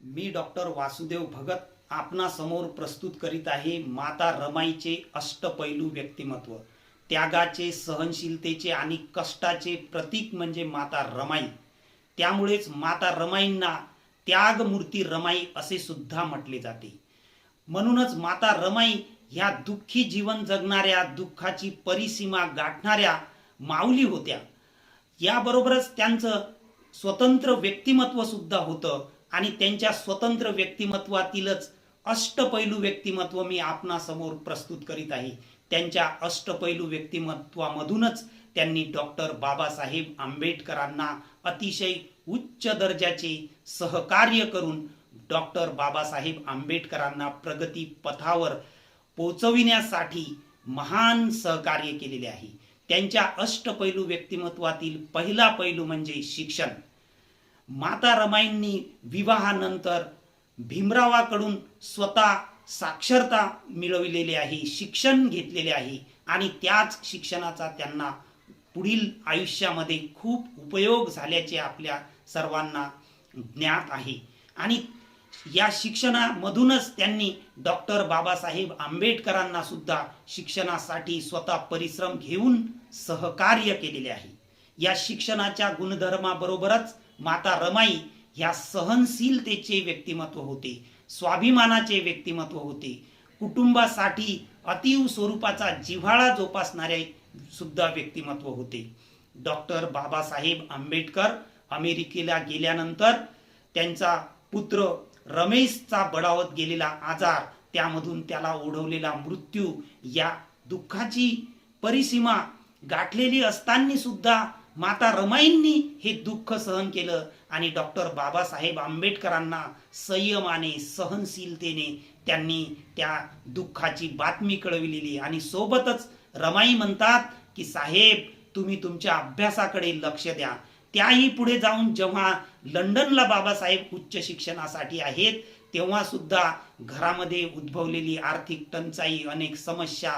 मी doctor Vasudev Bhagat आपणासमोर प्रस्तुत करीत आहे माता रमाईचे अष्टपैलू व्यक्तिमत्व. त्यागाचे सहनशीलतेचे आणि कष्टाचे प्रतीक म्हणजे माता रमाई. त्यामुळेच माता रमाईंना त्यागमूर्ती रमाई असे सुद्धा म्हटले जाते. म्हणूनच माता रमाई ह्या दुःखी जीवन जगणाऱ्या दुःखाची परिसीमा गाठणाऱ्या माऊली होत्या. याबरोबरच त्यांचं स्वतंत्र व्यक्तिमत्व सुद्धा होतं. आणि त्यांच्या स्वतंत्र व्यक्तिमत्वातीलच अष्टपैलू व्यक्तिमत्व मी आपणासमोर प्रस्तुत करीत आहे. त्यांच्या अष्टपैलू व्यक्तिमत्वामधूनच त्यांनी डॉक्टर बाबासाहेब आंबेडकरांना अतिशय उच्च दर्जाचे सहकार्य करून डॉक्टर बाबासाहेब आंबेडकरांना प्रगती पथावर पोचविण्यासाठी महान सहकार्य केलेले आहे. त्यांच्या अष्टपैलू व्यक्तिमत्वातील पहिला पैलू म्हणजे शिक्षण. माता रमाईंनी विवाहानंतर भीमरावाकडून स्वतः साक्षरता मिळविलेली आहे शिक्षण घेतलेले आहे आणि त्याच शिक्षणाचा त्यांना पुढील आयुष्यामध्ये खूप उपयोग झाल्याचे आपल्या सर्वांना ज्ञात आहे. आणि या शिक्षणामधूनच त्यांनी डॉक्टर बाबासाहेब आंबेडकरांना सुद्धा शिक्षणासाठी स्वतः परिश्रम घेऊन सहकार्य केलेले आहे. या शिक्षणाच्या गुणधर्माबरोबरच माता रमाई ह्या सहनशीलतेचे व्यक्तिमत्व होते स्वाभिमानाचे व्यक्तिमत्व होते. कुटुंबासाठी अतीव स्वरूपाचा जिव्हाळा जोपासणारे सुद्धा व्यक्तिमत्व होते. डॉक्टर बाबासाहेब आंबेडकर अमेरिकेला गेल्यानंतर त्यांचा पुत्र रमेशचा बडावत गेलेला आजार त्यामधून त्याला ओढवलेला मृत्यू या दुःखाची परिसीमा गाठलेली असताना सुद्धा माता रमाईंनी हे दुःख सहन केलं आणि डॉक्टर बाबासाहेब आंबेडकरांना संयमाने सहनशीलतेने त्यांनी त्या दुःखाची बातमी कळविलेली. आणि सोबतच रमाई म्हणतात की साहेब तुम्ही तुमच्या अभ्यासाकडे लक्ष द्या. त्याही पुढे जाऊन जेव्हा लंडनला बाबासाहेब उच्च शिक्षणासाठी आहेत तेव्हा सुद्धा घरामध्ये उद्भवलेली आर्थिक टंचाई अनेक समस्या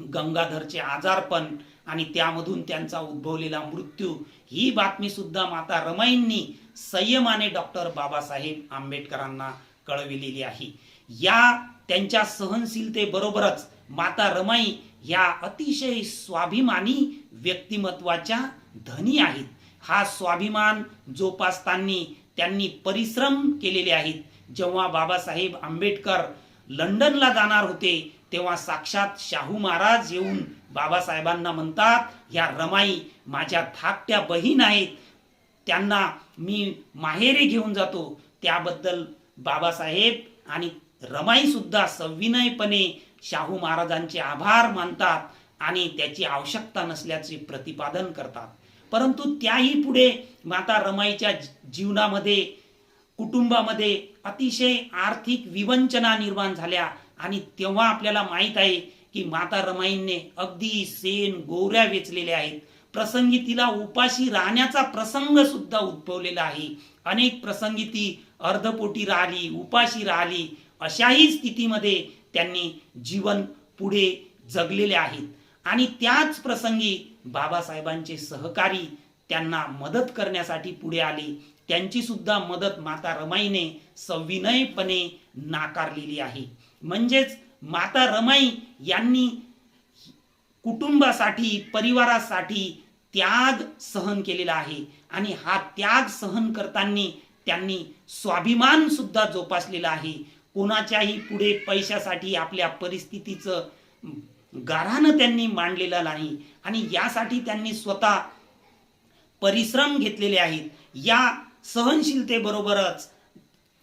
गंगाधरचे आजारपण आणि त्यामधून त्यांचा उद्भवलेला मृत्यू ही बातमी सुद्धा माता रमाईंनी संयमाने डॉक्टर बाबासाहेब आंबेडकरांना कळविलेली आहे. या त्यांच्या सहनशीलतेबरोबरच माता रमाई या अतिशय स्वाभिमानी व्यक्तिमत्वाच्या धनी आहेत. हा स्वाभिमान जोपासताना त्यांनी परिश्रम केलेले आहेत. जेव्हा बाबासाहेब आंबेडकर लंडनला जाणार होते तेव्हा साक्षात शाहू महाराज येऊन बाबासाहेबांना म्हणतात ह्या रमाई माझ्या धाकट्या बहीण आहेत. त्यांना मी माहेरी घेऊन जातो. त्याबद्दल बाबासाहेब आणि रमाई सुद्धा सविनयपणे शाहू महाराजांचे आभार मानतात आणि त्याची आवश्यकता नसल्याचे प्रतिपादन करतात. परंतु त्याही पुढे माता रमाईच्या जीवनामध्ये कुटुंबामध्ये अतिशय आर्थिक विवंचना निर्माण झाल्या आणि तेव्हा आपल्याला माहीत आहे की माता रमाईंने अगदी सेन गोऱ्या वेचलेल्या आहेत. प्रसंगी तिला उपाशी राहण्याचा प्रसंग सुद्धा उद्भवलेला आहे. अनेक प्रसंगी ती अर्धपोटी राहिली उपाशी राहिली अशाही स्थितीमध्ये त्यांनी जीवन पुढे जगलेले आहेत. आणि त्याच प्रसंगी बाबासाहेबांचे सहकारी त्यांना मदत करण्यासाठी पुढे आले. त्यांची सुद्धा मदत माता रमाईने सविनयपणे नाकारलेली आहे. म्हणजेच माता रमाई यांनी कुटुंबासाठी परिवारासाठी त्याग सहन केलेला आहे. आणि हा त्याग सहन करताना त्यांनी स्वाभिमान सुद्धा जोपासलेला आहे. कोणाच्याही पुढे पैशासाठी आपल्या परिस्थितीचं गाऱ्हानं त्यांनी मांडलेलं नाही. आणि यासाठी त्यांनी स्वतः परिश्रम घेतलेले आहेत. या सहनशीलतेबरोबरच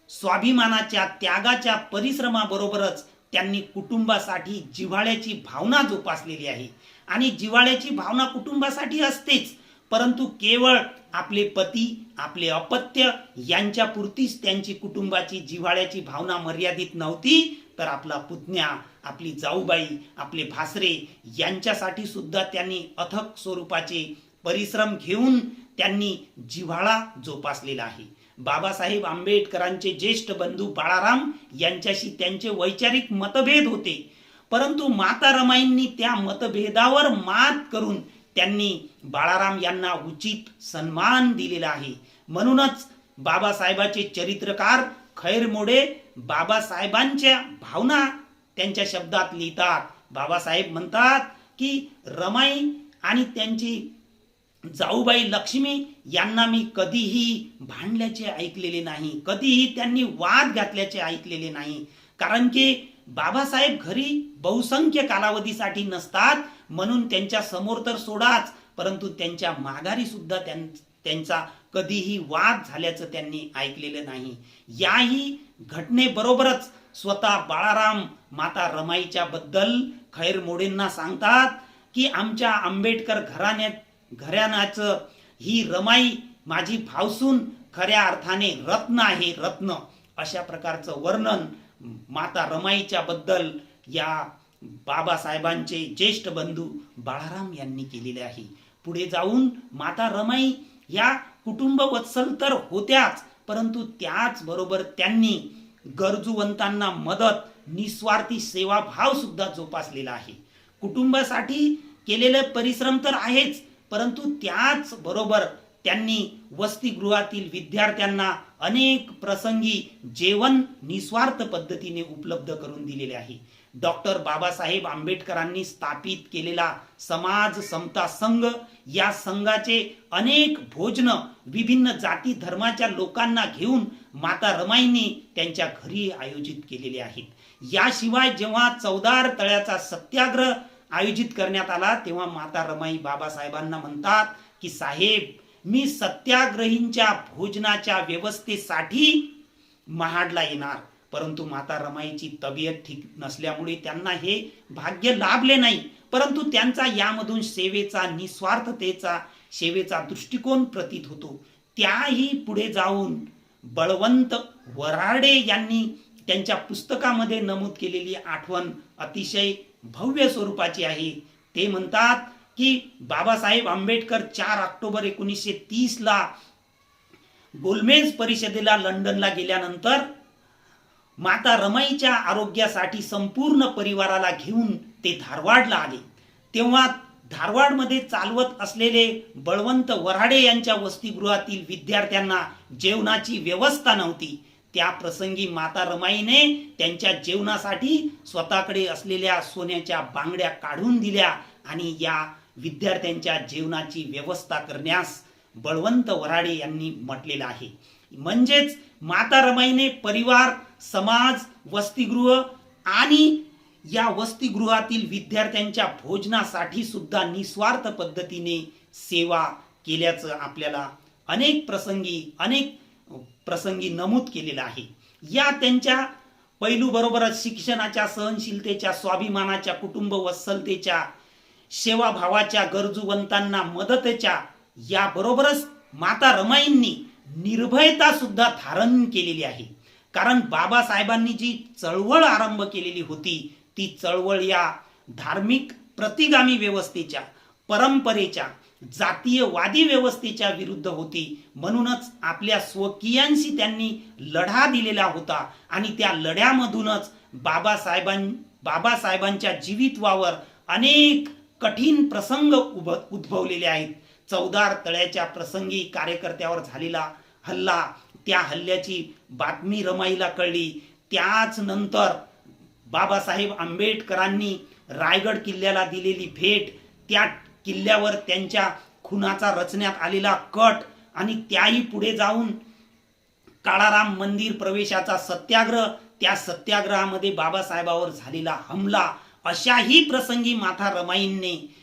स्वाभिमानाच्या त्यागाच्या परिश्रमाबरोबरच त्यांनी कुटुंबासाठी जिव्हाळ्याची भावना जोपासलेली आहे. आणि जिव्हाळ्याची भावना कुटुंबासाठी असतेच परंतु केवळ आपले पती आपले अपत्य यांच्या पुरतीच त्यांची कुटुंबाची जिव्हाळ्याची भावना मर्यादित नव्हती तर आपला पुतण्या आपली जाऊबाई आपले भासरे यांच्यासाठी सुद्धा त्यांनी अथक स्वरूपाचे परिश्रम घेऊन त्यांनी जिव्हाळा जोपासलेला आहे. बाबासाहेब आंबेडकरांचे ज्येष्ठ बंधू बाळाराम यांच्याशी त्यांचे वैचारिक मतभेद होते. परंतु माता रमाईंनी त्या मतभेदावर मात करून त्यांनी बाळाराम यांना उचित सन्मान दिलेला आहे. म्हणूनच बाबासाहेबाचे चरित्रकार खैर मोडे बाबासाहेबांच्या भावना त्यांच्या शब्दात लिहितात. बाबासाहेब म्हणतात की रमाई आणि त्यांची जाऊबाई लक्ष्मी यांना मी कधीही भांडल्याचे ऐकलेले नाही कधीही त्यांनी वाद घातल्याचे ऐकलेले नाही. कारण की बाबासाहेब घरी बहुसंख्य कालावधीसाठी नसतात म्हणून त्यांच्यासमोर तर सोडाच परंतु त्यांच्या माघारी सुद्धा त्यां- त्यांचा कधीही वाद झाल्याचं त्यांनी ऐकलेलं नाही. याही घटनेबरोबरच स्वतः बाळाराम माता रमाईच्या बद्दल खैर मोडेंना सांगतात की आमच्या आंबेडकर घराण्यात घराण्याचं ही रमाई माझी भावसून खऱ्या अर्थाने रत्न आहे रत्न. अशा प्रकारचं वर्णन माता रमाईच्या बद्दल या बाबासाहेबांचे ज्येष्ठ बंधू बाळाराम यांनी केलेले आहे. पुढे जाऊन माता रमाई या कुटुंब वत्सल तर होत्याच परंतु त्याचबरोबर त्यांनी गरजूवंतांना मदत निस्वार्थी सेवाभाव सुद्धा जोपासलेला आहे. कुटुंबासाठी केलेले परिश्रम तर आहेच परंतु त्याच बरोबर त्यांनी वसतिगृहातील विद्यार्थ्यांना अनेक प्रसंगी जेवण निस्वार्थ पद्धतीने उपलब्ध करून दिलेले आहे. डॉक्टर बाबासाहेब आंबेडकरांनी स्थापित केलेला समाज समता संघ या संघाचे अनेक भोजन विभिन्न जाती धर्माच्या लोकांना घेऊन माता रमाईंनी त्यांच्या घरी आयोजित केलेले आहेत. याशिवाय जेव्हा चौदार तळ्याचा सत्याग्रह आयोजित करण्यात आला तेव्हा माता रमाई बाबासाहेबांना म्हणतात की साहेब मी सत्याग्रहींच्या भोजनाच्या व्यवस्थेसाठी महाडला येणार. परंतु माता रमाईची तब्येत ठीक नसल्यामुळे त्यांना हे भाग्य लाभले नाही. परंतु त्यांचा यामधून सेवेचा निस्वार्थतेचा सेवेचा दृष्टिकोन प्रतीत होतो. त्याही पुढे जाऊन बळवंत वराडे यांनी त्यांच्या पुस्तकामध्ये नमूद केलेली आठवण अतिशय भव्य स्वरूपाची आहे. ते म्हणतात की बाबासाहेब आंबेडकर चार ऑक्टोबर एकोणीसशे तीसला गोलमेज परिषदेला लंडनला गेल्यानंतर माता रमाईच्या आरोग्यासाठी संपूर्ण परिवाराला घेऊन ते धारवाडला आले. तेव्हा धारवाडमध्ये चालवत असलेले बळवंत वराडे यांच्या वसतिगृहातील विद्यार्थ्यांना जेवणाची व्यवस्था नव्हती. त्या प्रसंगी माता रमाईने त्यांच्या जेवणासाठी स्वतःकडे असलेल्या सोन्याच्या बांगड्या काढून दिल्या आणि या विद्यार्थ्यांच्या जेवणाची व्यवस्था करण्यास बळवंत वराडे यांनी म्हटलेलं आहे. म्हणजेच माता रमाईने परिवार समाज वसतिगृह आणि या वसतिगृहातील विद्यार्थ्यांच्या भोजनासाठी सुद्धा निस्वार्थ पद्धतीने सेवा केल्याचं आपल्याला अनेक प्रसंगी अनेक प्रसंगी नमूद केलेलं आहे. या त्यांच्या पैलू बरोबरच शिक्षणाच्या सहनशीलतेच्या स्वाभिमानाच्या कुटुंब वत्सलतेच्या सेवाभावाच्या गरजूवंतांना मदतीच्या याबरोबरच माता रमाईंनी निर्भयता सुद्धा धारण केलेली आहे. कारण बाबासाहेबांनी जी चळवळ आरंभ केलेली होती ती चळवळ या धार्मिक प्रतिगामी व्यवस्थेच्या परंपरेच्या जातीयवादी व्यवस्थेच्या विरुद्ध होती. म्हणूनच आपल्या स्वकीयांशी त्यांनी लढा दिलेला होता आणि त्या लढ्यामधूनच बाबासाहेबां बाबासाहेबांच्या जीवितवावर अनेक कठीण प्रसंग उभ उद्भवलेले आहेत. चौदार तळ्याच्या प्रसंगी कार्यकर्त्यावर झालेला हल्ला त्या हल्ल्याची बातमी रमाईला कळली. त्याच नंतर बाबासाहेब आंबेडकरांनी रायगड किल्ल्याला दिलेली भेट त्या किल्ल्यावर त्यांच्या खुनाचा रचण्यात आलेला कट आणि त्याही पुढे जाऊन काळाराम मंदिर प्रवेशाचा सत्याग्रह त्या सत्याग्रहामध्ये बाबासाहेबावर झालेला हमला अशाही प्रसंगी माथा रमाईंनी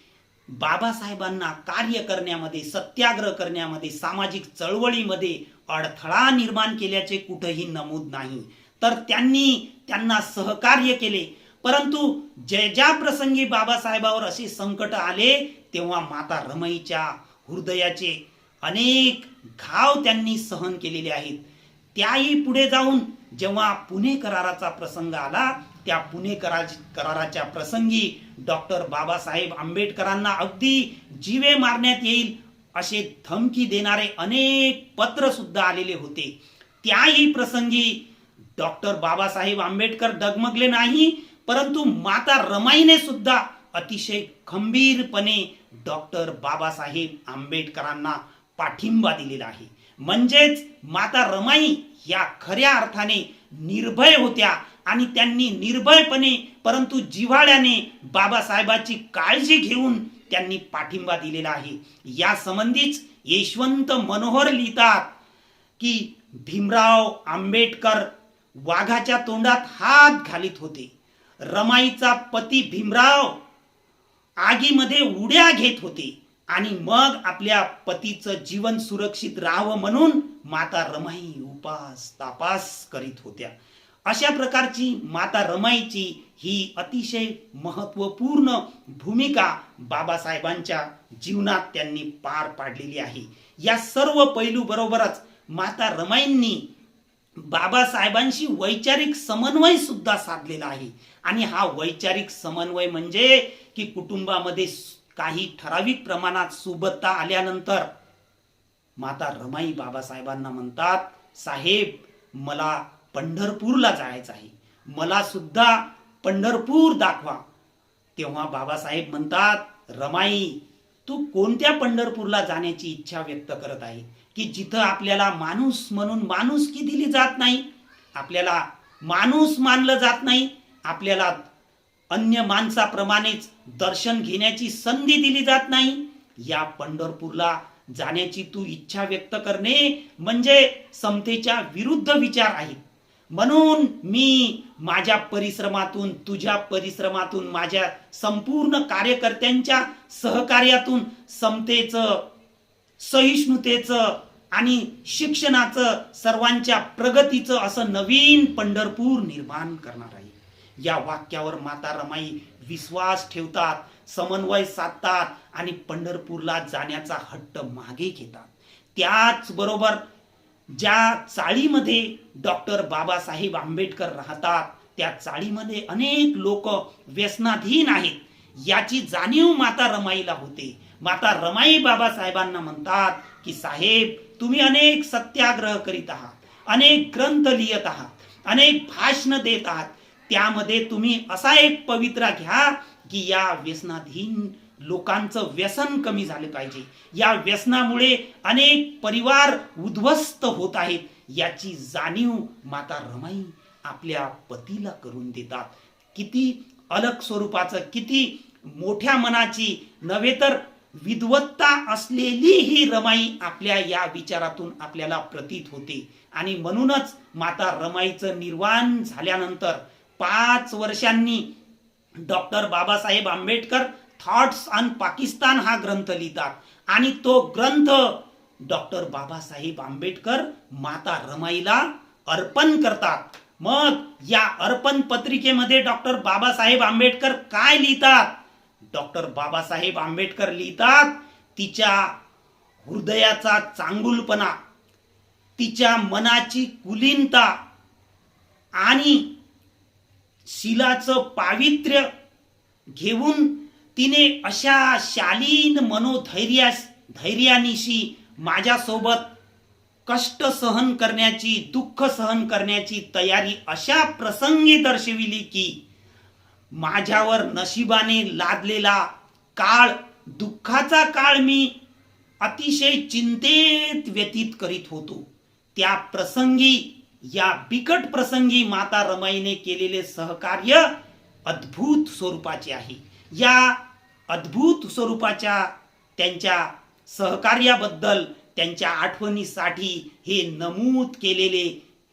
बाबासाहेबांना कार्य करण्यामध्ये सत्याग्रह करण्यामध्ये सामाजिक चळवळीमध्ये अडथळा निर्माण केल्याचे कुठेही नमूद नाही. तर त्यांनी त्यांना सहकार्य केले. परंतु ज्या ज्या प्रसंगी बाबासाहेबावर असे संकट आले तेव्हा माता रमईच्या हृदयाचे अनेक घाव त्यांनी सहन केलेले आहेत. त्याही पुढे जाऊन जेव्हा पुणे कराराचा प्रसंग आला त्या पुणे करा कराराच्या प्रसंगी डॉक्टर बाबासाहेब आंबेडकरांना अगदी जीवे मारण्यात येईल असे धमकी देणारे अनेक पत्र सुद्धा आलेले होते. त्याही प्रसंगी डॉक्टर बाबासाहेब आंबेडकर डगमगले नाही परंतु माता रमाईने सुद्धा अतिशय खंबीरपणे डॉक्टर बाबासाहेब आंबेडकरांना पाठिंबा दिलेला आहे. म्हणजेच माता रमाई या खऱ्या अर्थाने निर्भय होत्या आणि त्यांनी निर्भयपणे परंतु जिव्हाळ्याने बाबासाहेबाची काळजी घेऊन त्यांनी पाठिंबा दिलेला आहे. या संबंधीच यशवंत मनोहर लिहितात की भीमराव आंबेडकर वाघाच्या तोंडात हात घालीत होते. रमाईचा पती भीमराव आगीमध्ये उड्या घेत होते. आणि मग आपल्या पतीचं जीवन सुरक्षित राहावं म्हणून माता रमाई उपास तापास करीत होत्या. अशा प्रकारची माता रमाईची ही अतिशय महत्त्वपूर्ण भूमिका बाबासाहेबांच्या जीवनात त्यांनी पार पाडलेली आहे. या सर्व पैलू बरोबरच माता रमाईंनी बाबासाहेबांशी वैचारिक समन्वय सुद्धा साधलेला आहे. आणि हा वैचारिक समन्वय म्हणजे की कुटुंबामध्ये काही ठराविक प्रमाणात सुबत्ता आल्यानंतर माता रमाई बाबासाहेबांना म्हणतात साहेब मला पंढरपूरला जायचं आहे. मला सुद्धा पंढरपूर दाखवा. तेव्हा बाबासाहेब म्हणतात रमाई तू कोणत्या पंढरपूरला जाण्याची इच्छा व्यक्त करत आहे? की जिथं आपल्याला माणूस म्हणून माणुसकी दिली जात नाही? आपल्याला माणूस मानलं जात नाही? आपल्याला अन्य माणसाप्रमाणेच दर्शन घेण्याची संधी दिली जात नाही. या पंढरपूरला जाण्याची तू इच्छा व्यक्त करणे म्हणजे समतेच्या विरुद्ध विचार आहेत म्हणून मी माझ्या परिश्रमातून तुझ्या परिश्रमातून माझ्या संपूर्ण कार्यकर्त्यांच्या सहकार्यातून समतेचं सहिष्णुतेचं आणि शिक्षणाचं सर्वांच्या प्रगतीचं असं नवीन पंढरपूर निर्माण करणार आहे. या वाक्यावर माता रमाई विश्वास ठेवतात समन्वय साधतात आणि पंढरपूरला जाण्याचा हट्ट मागे घेतात. त्याचबरोबर ज्या चाळीमध्ये डॉक्टर बाबासाहेब आंबेडकर राहतात त्या चाळीमध्ये अनेक लोक व्यसनाधीन आहेत. याची जाणीव माता रमाईला होते. माता रमाई बाबासाहेबांना म्हणतात की साहेब तुम्ही अनेक सत्याग्रह करीत आहात अनेक ग्रंथ लिहित आहात अनेक भाषण देत आहात त्यामध्ये तुम्ही असा एक पवित्रा घ्या की या व्यसनाधीन लोकांचं व्यसन कमी झालं पाहिजे. या व्यसनामुळे अनेक परिवार उद्ध्वस्त होत आहेत. याची जाणीव माता रमाई आपल्या पतीला करून देतात. किती अलग स्वरूपाचं किती मोठ्या मनाची नव्हे तर विद्वत्ता असलेली ही रमाई आपल्या या विचारातून आपल्याला प्रतीत होते. आणि म्हणूनच माता रमाईचं निर्वाण झाल्यानंतर पाच वर्षांनी doctor Babasaheb Ambedkar thoughts on Pakistan हा ग्रंथ लिहितात. आणि तो ग्रंथ डॉक्टर बाबासाहेब आंबेडकर माता रमाईला अर्पण करतात. मग या अर्पण पत्रिकेमध्ये डॉक्टर बाबासाहेब आंबेडकर काय लिहितात? डॉक्टर बाबासाहेब आंबेडकर लिहितात तिच्या हृदयाचा चांगुलपणा तिच्या मनाची कुलीनता आणि शिलाचं पावित्र्य घेऊन तिने अशा शालीन मनोधैर्यास धैर्यानिशी माझ्यासोबत कष्ट सहन करण्याची दुःख सहन करण्याची तयारी अशा प्रसंगी दर्शविली की माझ्यावर नशिबाने लादलेला काळ दुःखाचा काळ मी अतिशय चिंतेत व्यतीत करीत होतो. त्या प्रसंगी या बिकट प्रसंगी माता रमाईने केलेले सहकार्य अद्भुत स्वरूपाचे आहे. या अद्भुत स्वरूपाच्या त्यांच्या सहकार्याबद्दल त्यांच्या आठवणीसाठी हे नमूद केलेले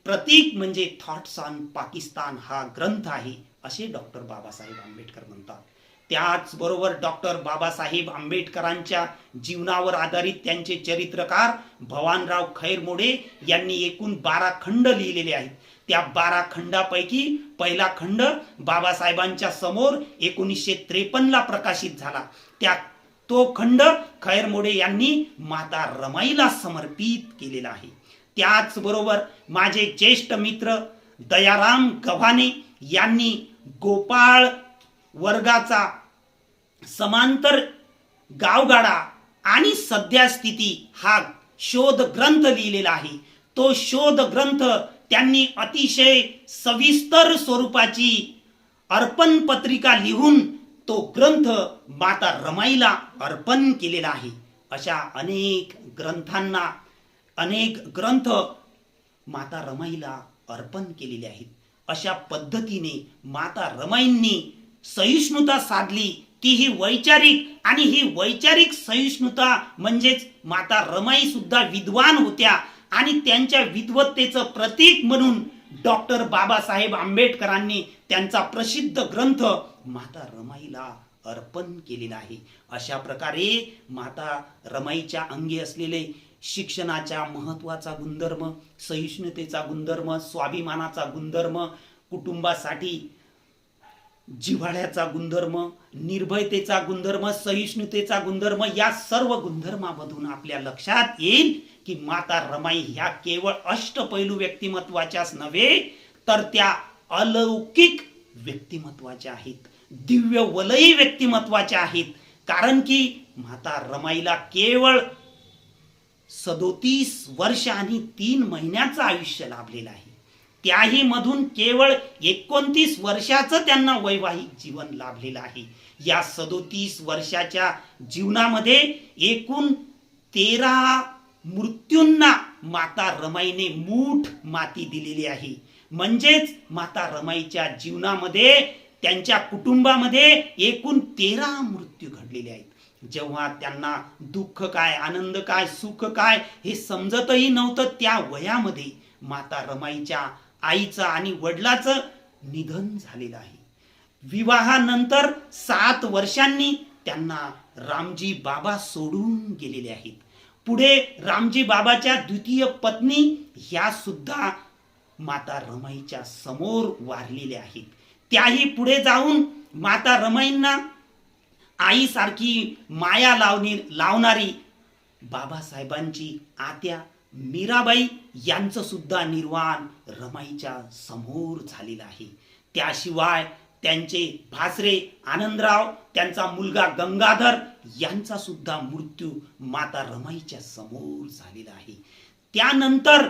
प्रतीक म्हणजे थॉट्स ऑन पाकिस्तान हा ग्रंथ आहे असे डॉक्टर बाबासाहेब आंबेडकर म्हणतात. त्याचबरोबर डॉक्टर बाबासाहेब आंबेडकरांच्या जीवनावर आधारित त्यांचे चरित्रकार भवानराव खैरमोडे यांनी एकूण बारा खंड लिहिलेले आहेत. त्या बारा खंडापैकी पहिला खंड बाबासाहेबांच्या समोर एकोणीसशे त्रेपन्नला प्रकाशित झाला. त्या तो खंड खैरमोडे यांनी माता रमाईला समर्पित केलेला आहे. त्याचबरोबर माझे ज्येष्ठ मित्र दयाराम गव्हाणे यांनी गोपाळ वर्गाचा समांतर गावगाडा आणि सद्यास्थिती हा शोध ग्रंथ लिहिलेला आहे. तो शोध ग्रंथ त्यांनी अतिशय सविस्तर स्वरूपाची अर्पण पत्रिका लिहून तो ग्रंथ माता रमाईला अर्पण केलेला आहे. अशा अनेक ग्रंथांना अनेक ग्रंथ माता रमाईला अर्पण केलेले आहेत. अशा पद्धतीने माता रमाईंनी सहिष्णुता साधली ती ही वैचारिक आणि ही वैचारिक सहिष्णुता म्हणजेच माता रमाई सुद्धा विद्वान होत्या आणि त्यांच्या विद्वत्तेचं प्रतीक म्हणून डॉक्टर बाबासाहेब आंबेडकरांनी त्यांचा प्रसिद्ध ग्रंथ माता रमाईला अर्पण केलेला आहे. अशा प्रकारे माता रमाईच्या अंगी असलेले शिक्षणाच्या महत्त्वाचा गुणधर्म सहिष्णुतेचा गुणधर्म स्वाभिमानाचा गुणधर्म कुटुंबासाठी जिव्हाळ्याचा गुणधर्म निर्भयतेचा गुणधर्म सहिष्णुतेचा गुणधर्म या सर्व गुणधर्मामधून आपल्या लक्षात येईल की माता रमाई ह्या केवळ अष्टपैलू व्यक्तिमत्वाच्याच नव्हे तर त्या अलौकिक व्यक्तिमत्वाच्या आहेत. दिव्य वलयी व्यक्तिमत्वाच्या आहेत. कारण की माता रमाईला केवळ सदोतीस वर्ष आणि तीन महिन्याचं आयुष्य लाभलेलं आहे. त्याही मधून केवळ एकोणतीस वर्षाचं त्यांना वैवाहिक जीवन लाभलेलं आहे. या सदोतीस वर्षाच्या जीवनामध्ये एकूण तेरा मृत्यूंना माता रमाईने मूठ माती दिलेली आहे. म्हणजेच माता रमाईच्या जीवनामध्ये त्यांच्या कुटुंबामध्ये एकूण तेरा मृत्यू घडलेले आहेत. जेव्हा त्यांना दुःख काय आनंद काय सुख काय हे समजतही नव्हतं त्या वयामध्ये माता रमाईच्या आईचं आणि वडिलाचं निधन झालेलं आहे. विवाहानंतर सात वर्षांनी त्यांना रामजी बाबा सोडून गेलेले आहेत. पुढे रामजी बाबाच्या द्वितीय पत्नी ह्या सुद्धा माता रमाईच्या समोर वारलेल्या आहेत. त्याही पुढे जाऊन माता रमाईंना आईसारखी माया लावणी लावणारी बाबासाहेबांची आत्या मीराबाई यांचं सुद्धा निर्वाण रमाईच्या समोर झालेलं आहे. त्याशिवाय त्यांचे भासरे आनंदराव त्यांचा मुलगा गंगाधर यांचा सुद्धा मृत्यू माता रमाईच्या समोर झालेला आहे. त्यानंतर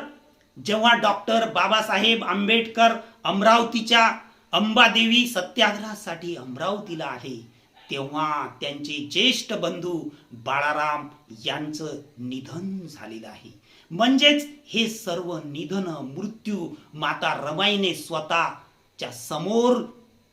जेव्हा डॉक्टर बाबासाहेब आंबेडकर अमरावतीच्या अंबादेवी सत्याग्रहासाठी अमरावतीला आले तेव्हा त्यांचे ज्येष्ठ बंधू बाळाराम यांचं निधन झालेलं आहे. म्हणजेच हे सर्व निधन मृत्यू माता रमाईने स्वतःच्या समोर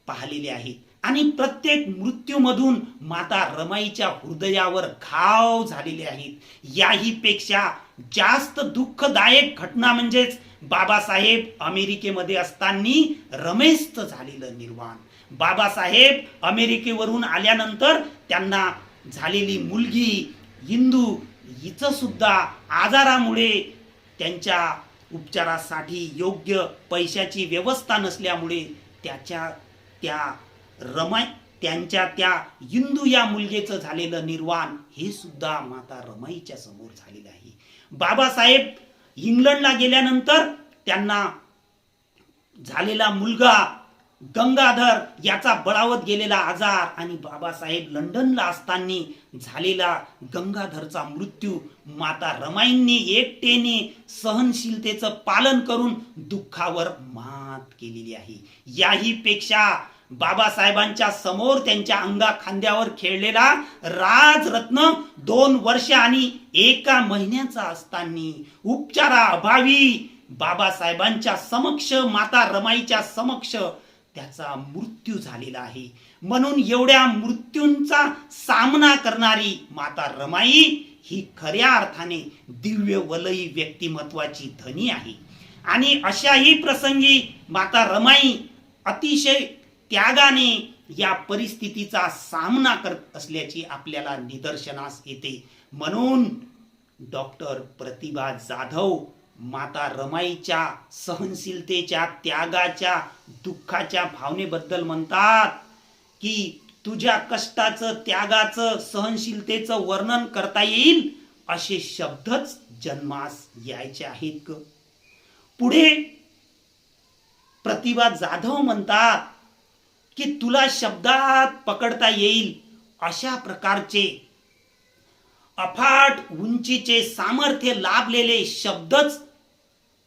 पाहिलेले आहेत. आणि प्रत्येक मृत्यूमधून माता रमाईच्या हृदयावर घाव झालेले आहेत. याही पेक्षा जास्त दुःखदायक घटना म्हणजेच बाबासाहेब अमेरिकेमध्ये असताना रमेशचं झालेलं निर्वाण बाबासाहेब अमेरिकेवरून आल्यानंतर त्यांना झालेली मुलगी हिंदू हिचं सुद्धा आजारामुळे त्यांच्या उपचारासाठी योग्य पैशाची व्यवस्था नसल्यामुळे त्याच्या त्या रमाय त्यांच्या त्या हिंदू या मुलगेचं झालेलं निर्वाण हे सुद्धा माता रमाईच्या समोर झालेलं आहे. बाबासाहेब इंग्लंडला गेल्यानंतर त्यांना झालेला मुलगा गंगाधर याचा बळावत गेलेला आजार आणि बाबासाहेब लंडनला असताना झालेला गंगाधरचा मृत्यू माता रमाईंनी एकटेने सहनशीलतेचं पालन करून दुःखावर मात केलेली आहे. याही पेक्षा बाबासाहेबांच्या समोर त्यांच्या अंगा खांद्यावर खेळलेला राजरत्न दोन वर्ष आणि एका महिन्याचा असताना उपचाराअभावी बाबासाहेबांच्या समक्ष माता रमाईच्या समक्ष त्याचा मृत्यू झालेला आहे. म्हणून एवढ्या मृत्यूंचा सामना करणारी माता रमाई ही खऱ्या अर्थाने दिव्य वलयी व्यक्तिमत्वाची धनी आहे. आणि अशाही प्रसंगी माता रमाई अतिशय त्यागाने या परिस्थितीचा सामना करत असल्याची आपल्याला निदर्शनास येते. म्हणून डॉक्टर प्रतिभा जाधव माता रमाईच्या सहनशीलतेच्या त्यागाच्या दुःखाच्या भावनेबद्दल म्हणतात की तुझ्या कष्टाचं त्यागाचं सहनशीलतेचं वर्णन करता येईल असे शब्दच जन्मास यायचे आहेत ग. पुढे प्रतिभा जाधव म्हणतात की तुला शब्दात पकडता येईल अशा प्रकारचे अफाट उंचीचे सामर्थ्य लाभलेले शब्दच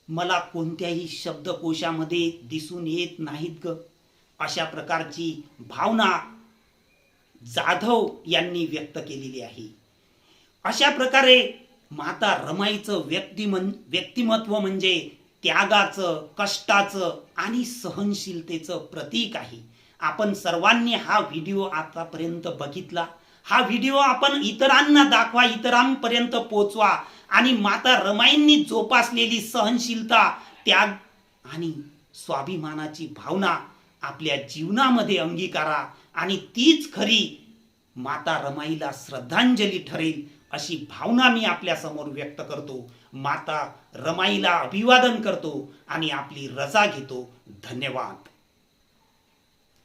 मला कोणत्याही शब्दकोशामध्ये दिसून येत नाहीत ग. अशा प्रकारची भावना जाधव यांनी व्यक्त केलेली आहे. अशा प्रकारे माता रमाईचं व्यक्ती व्यक्तिमत्व म्हणजे त्यागाचं कष्टाचं आणि सहनशीलतेचं प्रतीक आहे. आपण सर्वांनी हा व्हिडिओ आतापर्यंत बघितला. हा व्हिडिओ आपण इतरांना दाखवा इतरांपर्यंत पोचवा. आणि माता रमाईंनी जोपासलेली सहनशीलता त्याग आणि स्वाभिमानाची भावना आपल्या जीवनामध्ये अंगीकारा आणि तीच खरी माता रमाईला श्रद्धांजली ठरेल अशी भावना मी आपल्यासमोर व्यक्त करतो. माता रमाईला अभिवादन करतो आणि आपली रजा घेतो. धन्यवाद.